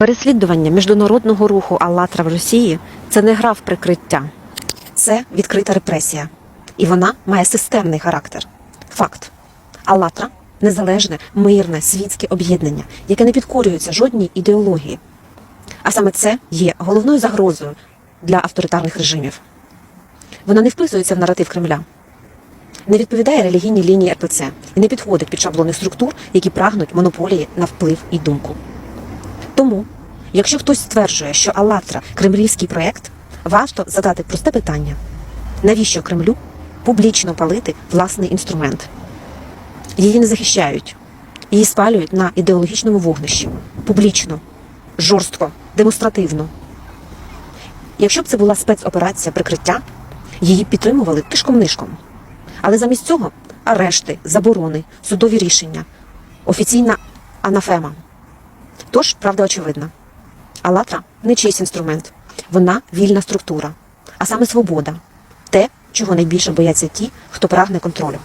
Переслідування міжнародного руху «АЛЛАТРА» в Росії це не гра в прикриття, це відкрита репресія, і вона має системний характер. Факт: «АЛЛАТРА» – незалежне, мирне, світське об'єднання, яке не підкорюється жодній ідеології. А саме це є головною загрозою для авторитарних режимів. Вона не вписується в наратив Кремля, не відповідає релігійній лінії РПЦ і не підходить під шаблони структур, які прагнуть монополії на вплив і думку. Тому, якщо хтось стверджує, що «АЛЛАТРА» – кремлівський проєкт, варто задати просте питання: навіщо Кремлю публічно палити власний інструмент? Її не захищають, її спалюють на ідеологічному вогнищі, публічно, жорстко, демонстративно. Якщо б це була спецоперація прикриття, її підтримували тишком-нишком. Але замість цього арешти, заборони, судові рішення, офіційна анафема. Тож, правда очевидна. «АЛЛАТРА» – не чийсь інструмент. Вона вільна структура, а саме свобода. Те, чого найбільше бояться ті, хто прагне контролю.